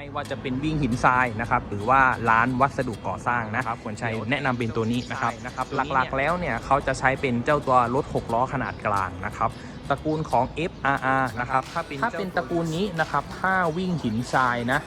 ไม่ว่าจะเป็นวิ่งหินทรายนะครับหรือว่าร้านวัสดุก่อสร้างนะครับควรใช้แนะนำเป็นตัวนี้นะครับนะครับหลักๆแล้วเนี่ยเขาจะใช้เป็นเจ้าตัวรถ 6 ล้อขนาดกลางนะครับตระกูลของ FRR นะครับถ้าเป็นถ้าเป็นตระกูลนี้นะครับถ้าวิ่งหินทรายนะ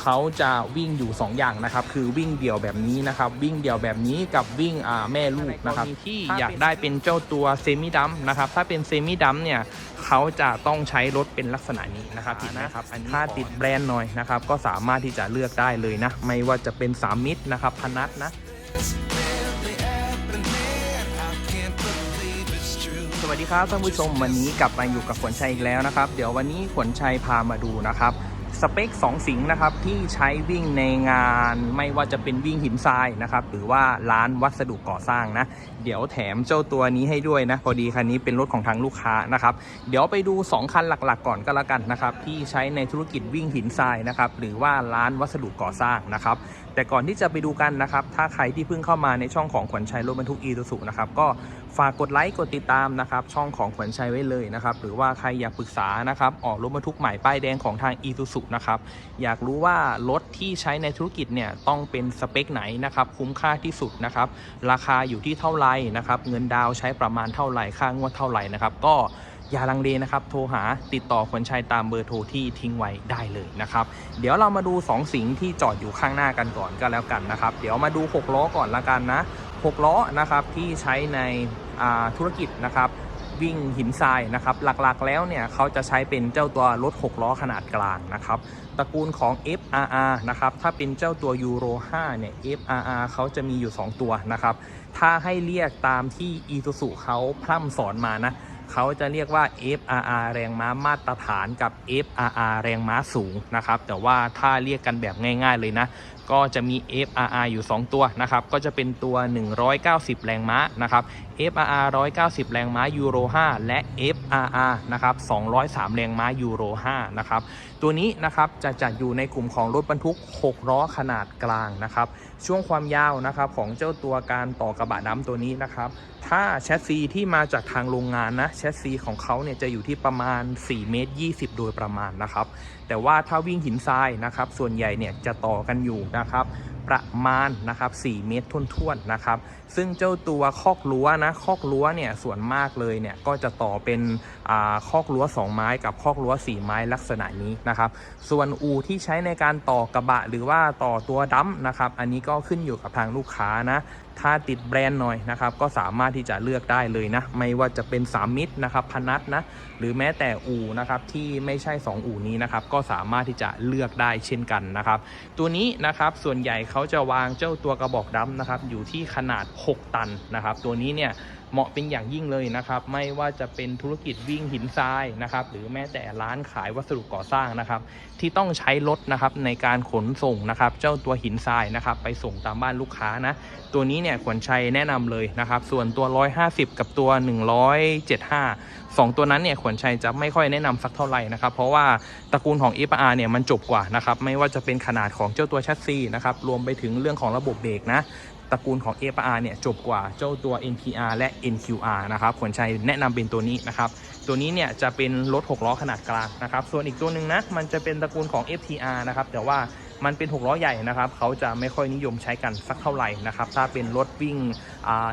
เขาจะวิ่งอยู่ 2 อย่างนะครับ คือวิ่งเดี่ยวแบบนี้นะครับ วิ่งเดี่ยวแบบนี้กับวิ่งอ่าแม่ลูกนะครับที่อยากได้เป็นเจ้าตัวเซมิดัมนะครับ ถ้าเป็นเซมิดัมเนี่ยเขาจะต้องใช้รถเป็นลักษณะนี้นะครับผิดนะครับอันนี้ถ้าติดแบรนด์หน่อยนะครับ ก็สามารถที่จะเลือกได้เลยนะ ไม่ว่าจะเป็น 3 มิตรนะครับพนัทนะสวัสดีครับท่านผู้ชมวันนี้กลับมาอยู่กับขวัญชัยอีกแล้วนะครับ เดี๋ยววันนี้ขวัญชัยพามาดูนะครับ สเปค 2 สิงห์นะครับที่ใช้วิ่งในงานไม่ว่าจะเป็นวิ่งหินทรายนะครับหรือว่าร้านวัสดุก่อสร้างนะ เดี๋ยวแถมเจ้าตัวนี้ให้ด้วยนะ พอดีคันนี้เป็นรถของทางลูกค้านะครับ เดี๋ยวไปดู 2 คันหลักๆ ก่อนก็แล้วกันนะครับที่ใช้ในธุรกิจวิ่งหินทรายนะครับหรือว่าร้านวัสดุก่อสร้างนะครับ แต่ก่อนที่จะไปดูกันนะครับ ถ้าใครที่เพิ่งเข้ามาในช่องของขวัญชัยรถบรรทุกอี u สุนะครับ ก็ฝากกดไลค์กดติดตามนะครับ ช่องของขวัญชัยไว้เลยนะครับ หรือว่าใครอยากปรึกษานะครับ ออกรถบรรทุกใหม่ป้ายแดงของทางอี u สุนะครับ อยากรู้ว่ารถที่ใช้ในธุรกิจเนี่ยต้องเป็นสเปคไหนนะครับ คุ้มค่าที่สุดนะครับ ราคาอยู่ที่เท่าไหร่นะครับ เงินดาวใช้ประมาณเท่าไหร่ ค่างวดเท่าไหร่นะครับ ก็ อย่าลังเลนะครับ โทรหาติดต่อคนชัยตามเบอร์โทรที่ทิ้งไว้ได้เลยนะครับ เดี๋ยวเรามาดู 2 สิ่งที่จอดอยู่ข้างหน้ากันก่อนก็แล้วกันนะครับ เดี๋ยวมาดู 6 ล้อก่อนละกันนะ 6 ล้อนะครับที่ใช้ในธุรกิจนะครับวิ่งหินทรายนะครับ หลักๆแล้วเนี่ยเขาจะใช้เป็นเจ้าตัวรถ 6 ล้อขนาดกลางนะครับตระกูลของ FRR นะครับ ถ้าเป็นเจ้าตัว Euro 5เนี่ย FRR เขาจะมีอยู่ 2 ตัวนะครับ ถ้าให้เรียกตามที่ Isuzu เขาพร่ำสอนมานะ เขาจะเรียกว่า FRR แรงม้ามาตรฐานกับ FRR แรงม้าสูงนะครับ แต่ว่าถ้าเรียกกันแบบง่าย ๆ เลยนะ ก็จะมี FRR อยู่ 2 ตัวนะครับ ก็จะเป็นตัว 190 แรงม้านะครับ FRR 190 แรงม้ายูโร 5 และ FRR นะครับ 203 แรงม้ายูโร 5 นะครับ ตัวนี้นะครับจะจัดอยู่ในกลุ่มของรถบรรทุก 6 ล้อขนาดกลางนะครับ ช่วงความยาวนะครับของเจ้าตัวการต่อกระบะดำตัวนี้นะครับ ถ้าแชสซีที่มาจากทางโรงงานนะแชสซีของเขาเนี่ยจะอยู่ที่ประมาณ 4 เมตร 20 โดยประมาณนะครับ แต่ว่าถ้าวิ่งหินทรายนะครับ ส่วนใหญ่เนี่ยจะต่อกันอยู่นะะครับ ประมาณนะครับ4เมตรท่วนๆนะครับ ซึ่งเจ้าตัวคอกรั้วนะคอกรั้วเนี่ยส่วนมากเลยเนี่ยก็จะต่อเป็นคอกรั้ว 2 ไม้กับคอกรั้ว 4 ไม้ลักษณะนี้นะครับ ส่วนอูที่ใช้ในการต่อกระบะหรือว่าต่อตัวดัมนะครับอันนี้ก็ขึ้นอยู่กับทางลูกค้านะถ้าติดแบรนด์หน่อยนะครับก็สามารถที่จะเลือกได้เลยนะ ไม่ว่าจะเป็น 3 มิตรนะครับพนัทนะหรือแม้แต่อูนะครับที่ไม่ใช่ 2 อูนี้นะครับก็สามารถที่จะเลือกได้เช่นกันนะครับ ตัวนี้นะครับส่วนใหญ่เขาเขาจะวางเจ้าตัวกระบอกดำนะครับอยู่ที่ขนาด 6 ตันนะครับ ตัวนี้เนี่ย เหมาะเป็นอย่างยิ่งเลยนะครับ ไม่ว่าจะเป็นธุรกิจวิ่งหินทรายนะครับ หรือแม้แต่ร้านขายวัสดุก่อสร้างนะครับ ที่ต้องใช้รถนะครับในการขนส่งนะครับ เจ้าตัวหินทรายนะครับ ไปส่งตามบ้านลูกค้านะ ตัวนี้เนี่ยขวัญชัยแนะนำเลยนะครับ ส่วนตัว 150 กับตัว 175 2 ตัวนั้นเนี่ยขวัญชัยจะไม่ค่อยแนะนำสักเท่าไหร่นะครับ เพราะว่าตระกูลของ FR เนี่ยมันจบกว่านะครับ ไม่ว่าจะเป็นขนาดของเจ้าตัวแชสซีนะครับ รวมไปถึงเรื่องของระบบเบรกนะ ตระกูลของ FR เนี่ยจบกว่าเจ้าตัว NPR และ NQR นะครับขวัญชัยแนะนำเป็นตัวนี้นะครับ ตัวนี้เนี่ยจะเป็นรถ 6 ล้อขนาดกลางนะครับ ส่วนอีกตัวหนึ่งนะ มันจะเป็นตระกูลของ FTR นะครับ แต่ว่ามันเป็น 6 ล้อใหญ่นะครับ เขาจะไม่ค่อยนิยมใช้กันสักเท่าไหร่นะครับ ถ้าเป็นรถวิ่ง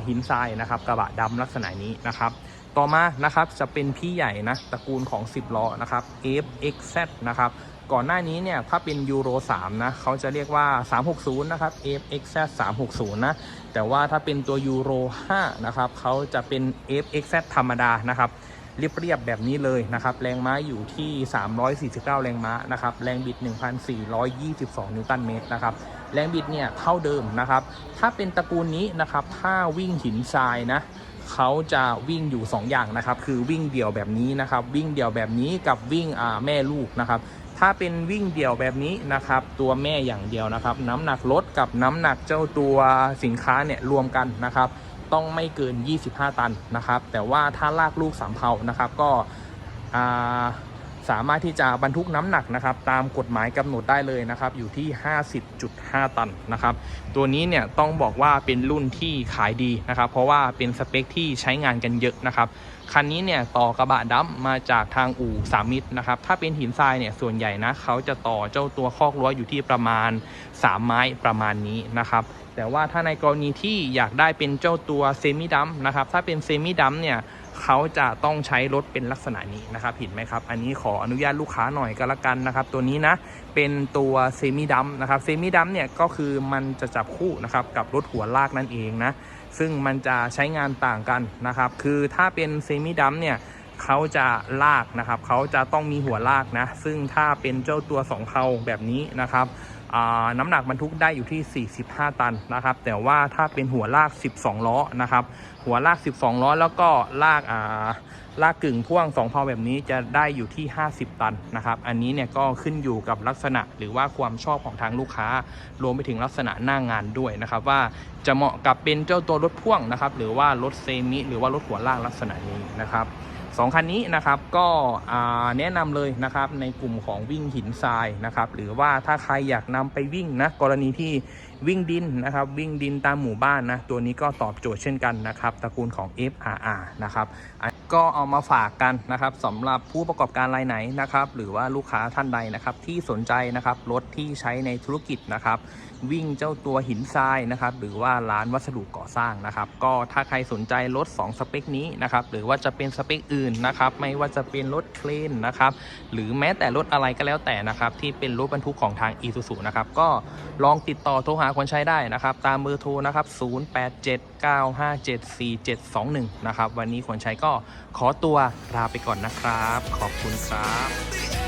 หินทรายนะครับ กระบะดำลักษณะนี้นะครับต่อมานะครับจะเป็นพี่ใหญ่นะตระกูลของ 10 ล้อนะครับ FXZ นะครับ ก่อนหน้านี้เนี่ยถ้าเป็นยูโร3นะเขาจะเรียกว่า 360 นะครับ FXZ 360 นะ แต่ว่าถ้าเป็นตัวยูโร5นะครับเขาจะเป็น FXZ ธรรมดานะครับเรียบๆแบบนี้เลยนะครับ แรงม้าอยู่ที่ 349 แรงม้านะครับ แรงบิด 1,422 นิวตันเมตรนะครับ แรงบิดเนี่ยเท่าเดิมนะครับ ถ้าเป็นตระกูลนี้นะครับ ถ้าวิ่งหินทรายนะเขาจะวิ่งอยู่ 2 อย่างนะครับ คือวิ่งเดี่ยวแบบนี้นะครับ วิ่งเดี่ยวแบบนี้กับวิ่งแม่ลูกนะครับ ถ้าเป็นวิ่งเดี่ยวแบบนี้นะครับ ตัวแม่อย่างเดียวนะครับ น้ำหนักรถกับน้ำหนักเจ้าตัวสินค้าเนี่ยรวมกันนะครับ ต้องไม่เกิน 25 ตันนะครับ แต่ว่าถ้าลากลูกสามเผานะครับ ก็สามารถที่จะบรรทุกน้ำหนักนะครับ ตามกฎหมายกำหนดได้เลยนะครับ อยู่ที่ 50.5 ตันนะครับ ตัวนี้เนี่ยต้องบอกว่าเป็นรุ่นที่ขายดีนะครับ เพราะว่าเป็นสเปคที่ใช้งานกันเยอะนะครับ คันนี้เนี่ยต่อกระบะดัมมาจากทางอู่สามิตรนะครับ ถ้าเป็นหินทรายเนี่ยส่วนใหญ่นะเขาจะต่อเจ้าตัวคอกรั้วอยู่ที่ประมาณ 3 ไม้ประมาณนี้นะครับ แต่ว่าถ้าในกรณีที่อยากได้เป็นเจ้าตัวเซมิดัมนะครับ ถ้าเป็นเซมิดัมเนี่ยเขาจะต้องใช้รถเป็นลักษณะนี้นะครับเห็นไหมครับ อันนี้ขออนุญาตลูกค้าหน่อยก็แล้วกันนะครับ ตัวนี้นะเป็นตัวเซมิดัมนะครับเซมิดัมเนี่ยก็คือมันจะจับคู่นะครับกับรถหัวลากนั่นเองนะ ซึ่งมันจะใช้งานต่างกันนะครับ คือถ้าเป็นเซมิดัมเนี่ยเขาจะลากนะครับ เขาจะต้องมีหัวลากนะ ซึ่งถ้าเป็นเจ้าตัวสองเพลาแบบนี้นะครับ น้ำหนักบรรทุกได้อยู่ที่ 45 ตันนะครับ แต่ว่าถ้าเป็นหัวลาก 12 ล้อนะครับ หัวลาก 12 ล้อแล้วก็ลากาลากกึ่งพ่วง2พลาแบบนี้จะได้อยู่ที่ 50 ตันนะครับ อันนี้เนี่ยก็ขึ้นอยู่กับลักษณะหรือว่าความชอบของทางลูกค้า รวมไปถึงลักษณะหน้างานด้วยนะครับ ว่าจะเหมาะกับเป็นเจ้าตัวรถพ่วงนะครับ หรือว่ารถเซมิหรือว่ารถหัวลากลักษณะนี้นะครับ สองคันนี้นะครับก็แนะนำเลยนะครับในกลุ่มของวิ่งหินทรายนะครับหรือว่าถ้าใครอยากนำไปวิ่งนะกรณีที่วิ่งดินนะครับวิ่งดินตามหมู่บ้านนะตัวนี้ก็ตอบโจทย์เช่นกันนะครับตระกูลของ FRR นะครับ ก็เอามาฝากกันนะครับสำหรับผู้ประกอบการรายไหนนะครับ หรือว่าลูกค้าท่านใดนะครับที่สนใจนะครับรถที่ใช้ในธุรกิจนะครับ วิ่งเจ้าตัวหินทรายนะครับ หรือว่าร้านวัสดุก่อสร้างนะครับ ก็ถ้าใครสนใจรถ 2 สเปคนี้นะครับ หรือว่าจะเป็นสเปคอื่นนะครับ ไม่ว่าจะเป็นรถเครนนะครับ หรือแม้แต่รถอะไรก็แล้วแต่นะครับ ที่เป็นรถบรรทุกของทาง i s u z u นะครับ ก็ลองติดต่อโทรหาคนใช้ได้นะครับ ตามเบอร์โทรนะครับ 0879574721 นะครับ วันนี้คนใช้ก็ขอตัวลาไปก่อนนะครับ ขอบคุณครับ